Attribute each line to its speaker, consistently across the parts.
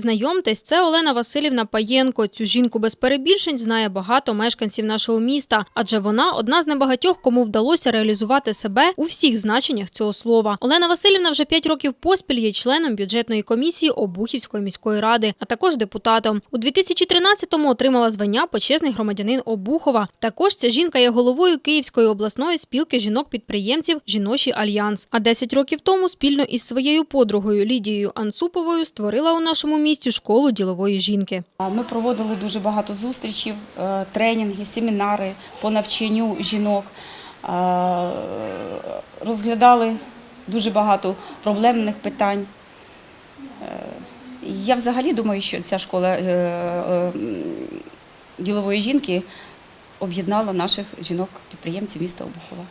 Speaker 1: Знайомтесь, це Олена Васильівна Паєнко. Цю жінку без перебільшень знає багато мешканців нашого міста, адже вона одна з небагатьох, кому вдалося реалізувати себе у всіх значеннях цього слова. Олена Васильівна вже п'ять років поспіль є членом бюджетної комісії Обухівської міської ради, а також депутатом. У 2013-му отримала звання почесний громадянин Обухова. Також ця жінка є головою Київської обласної спілки жінок-підприємців Жіночий альянс. А 10 років тому спільно із своєю подругою Лідією Анцуповою створила у нашому місті школу ділової жінки.
Speaker 2: Ми проводили дуже багато зустрічей, е, тренінги, семінари по навчанню жінок. Е, Розглядали дуже багато проблемних питань. Е, Я взагалі думаю, що ця школа ділової жінки об'єднала наших жінок-підприємців міста Обухова.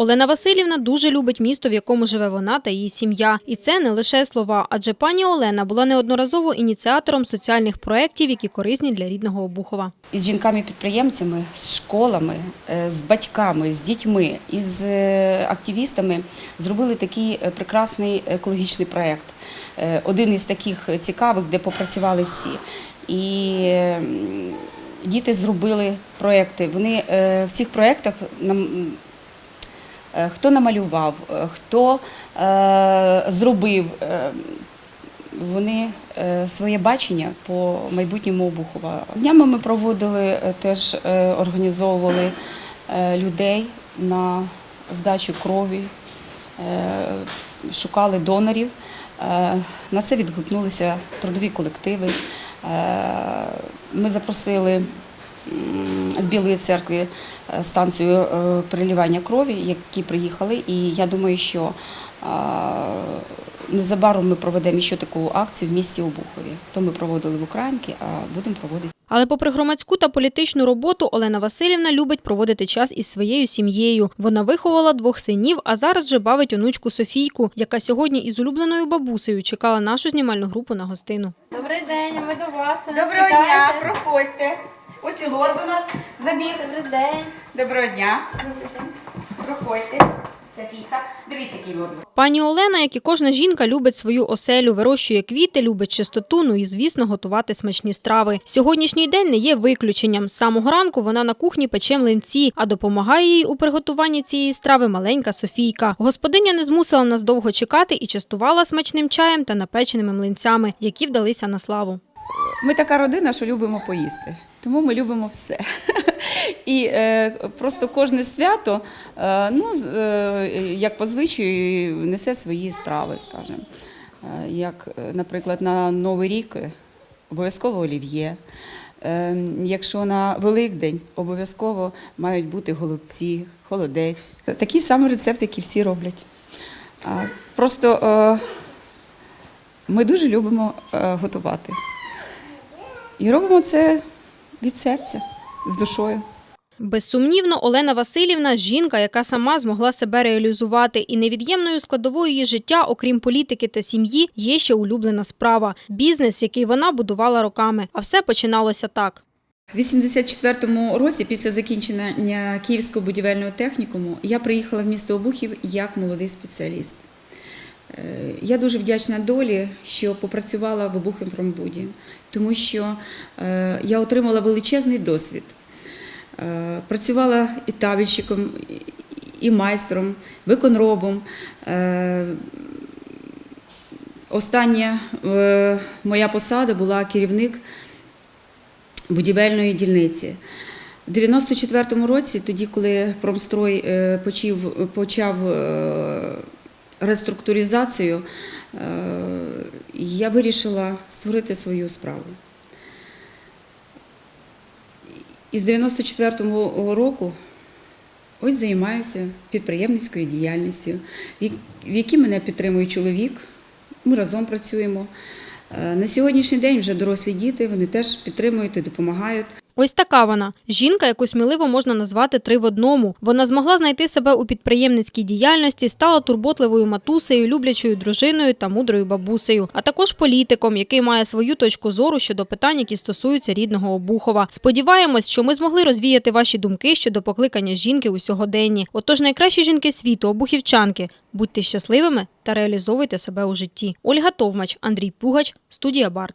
Speaker 1: Олена Васильівна дуже любить місто, в якому живе вона та її сім'я. І це не лише слова, адже пані Олена була неодноразово ініціатором соціальних проєктів, які корисні для рідного Обухова.
Speaker 2: із жінками-підприємцями, з школами, е, з батьками, з дітьми, із е, активістами зробили такий е, прекрасний екологічний проєкт. Один із таких цікавих, де попрацювали всі. І діти зробили проєкти. Вони в цих проєктах Хто намалював, е, хто е, зробив, е, вони е, своє бачення по майбутньому Обухова. Днями ми проводили е, теж е, організовували е, людей на здачу крові, е, шукали донорів. Е, На це відгукнулися трудові колективи. Е, Ми запросили з Білої церкви е, станцію е, переливання крові, які приїхали. І я думаю, що е, незабаром ми проведемо ще таку акцію в місті Обухові. То ми проводили в Українці, а будемо проводити.
Speaker 1: Але попри громадську та політичну роботу, Олена Васильівна любить проводити час із своєю сім'єю. Вона виховала двох синів, а зараз же бавить онучку Софійку, яка сьогодні із улюбленою бабусею чекала нашу знімальну групу на гостину.
Speaker 3: Добрий день, ми до вас.
Speaker 4: Доброго дня, проходьте. Ось і лорд у нас забіг.
Speaker 3: Добрий день.
Speaker 4: Доброго дня. Проходьте. Софійка. Дивіться, який лорд.
Speaker 1: Пані Олена, як і кожна жінка, любить свою оселю, вирощує квіти, любить чистоту, ну і, звісно, готувати смачні страви. Сьогоднішній день не є виключенням. З самого ранку вона на кухні пече млинці, а допомагає їй у приготуванні цієї страви маленька Софійка. Господиня не змусила нас довго чекати і частувала смачним чаєм та напеченими млинцями, які вдалися на славу.
Speaker 2: Ми така родина, що любимо поїсти, тому ми любимо все. І е, просто кожне свято, е, ну, е, як по звичаю, несе свої страви, скажімо. Е, як, е, наприклад, на Новий рік е, обов'язково олів'є. Е, якщо на Великдень обов'язково мають бути голубці, холодець. Такий самий рецепт, який всі роблять. А, Просто е, ми дуже любимо е, готувати. І робимо це від серця, з душою.
Speaker 1: Безсумнівно, Олена Васильівна жінка, яка сама змогла себе реалізувати, і невід'ємною складовою її життя, окрім політики та сім'ї, є ще улюблена справа бізнес, який вона будувала роками. А все починалося так.
Speaker 2: У 84-му році, після закінчення Київського будівельного технікуму, я приїхала в місто Обухів як молодий спеціаліст. Е, Я дуже вдячна долі, що попрацювала в Обухівпромбуді, тому що е, я отримала величезний досвід. Е, Працювала і табельщиком, і- майстром, виконробом. Остання моя посада була керівник будівельної дільниці. У 94-му році, тоді, коли промстрой почав, почав реструктуризацію, е, я вирішила створити свою справу. І з 94-го року ось займаюся підприємницькою діяльністю, в якій мене підтримує чоловік. Ми разом працюємо. Е, На сьогоднішній день вже дорослі діти, вони теж підтримують і допомагають.
Speaker 1: Ось така вона жінка, яку сміливо можна назвати три в одному. Вона змогла знайти себе у підприємницькій діяльності, стала турботливою матусею, люблячою дружиною та мудрою бабусею, а також політиком, який має свою точку зору щодо питань, які стосуються рідного Обухова. Сподіваємось, що ми змогли розвіяти ваші думки щодо покликання жінки у сьогоденні. Отож, найкращі жінки світу, обухівчанки. Будьте щасливими та реалізовуйте себе у житті. Ольга Товмач, Андрій Пугач, студія Барт.